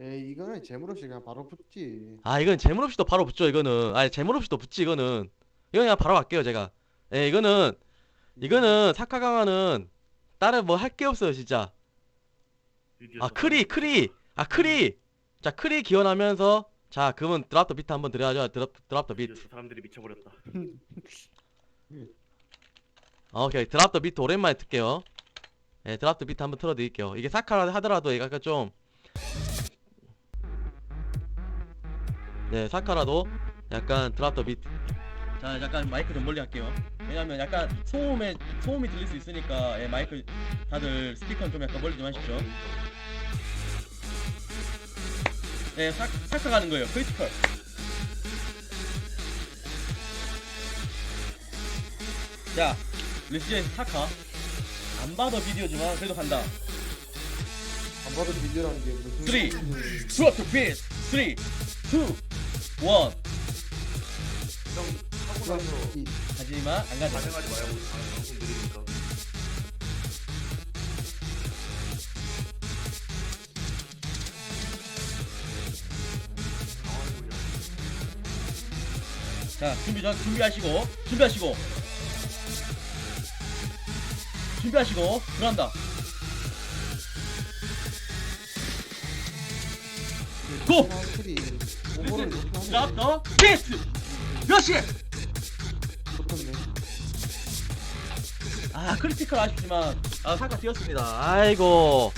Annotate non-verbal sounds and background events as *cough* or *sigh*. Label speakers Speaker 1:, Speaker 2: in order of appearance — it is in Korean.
Speaker 1: 에이 이거는 재물 없이 그냥 바로 붙지.
Speaker 2: 아 이건 재물 없이도 바로 붙죠 이거는. 아니 재물 없이도 붙지 이거는. 이거 그냥 바로 갈게요 제가. 예 이거는 이거는 사카 강화는 다른 뭐 할 게 없어요 진짜. 아 크리 크리. 아 크리. 자 크리 기원하면서 자 그러면 드랍 더 비트 한번 들어야죠. 드랍 드랍 더 비트.
Speaker 3: 사람들이 미쳐버렸다. *laughs*
Speaker 2: 아, 오케이. 드랍 더 비트 오랜만에 틀게요 예 드랍 더 비트 한번 틀어드릴게요 이게 사카라 하더라도 얘가 약간 좀 네, 사카라도 약간 드랍 더 비트. 자, 약간 마이크 좀 멀리 할게요. 왜냐면 약간 소음에 소음이 들릴 수 있으니까 예, 마이크 다들 스피커는 좀 약간 멀리 좀 하십시오. 네, 사, 사카 가는 거예요. 크리티컬. 자, 레시제 사카. 안 봐도 비디오지만 그래도 간다.
Speaker 1: 안 봐도 비디오라는 게 무슨
Speaker 2: Three.
Speaker 1: 소리인지.
Speaker 2: 드랍 더 비트. 3 2 1
Speaker 3: 형 하고 나서
Speaker 1: 이-
Speaker 2: 하지만 안 가죠.
Speaker 3: 반응하지 방- 방송 느리니까.
Speaker 2: 자 준비 전 준비하시고 준비하시고 준비하시고 들어간다 고!
Speaker 1: 확실히 오버를
Speaker 2: 드랍 더 비트 몇시. 아 크리티컬 아쉽지만 아 사카 뛰었습니다 아이고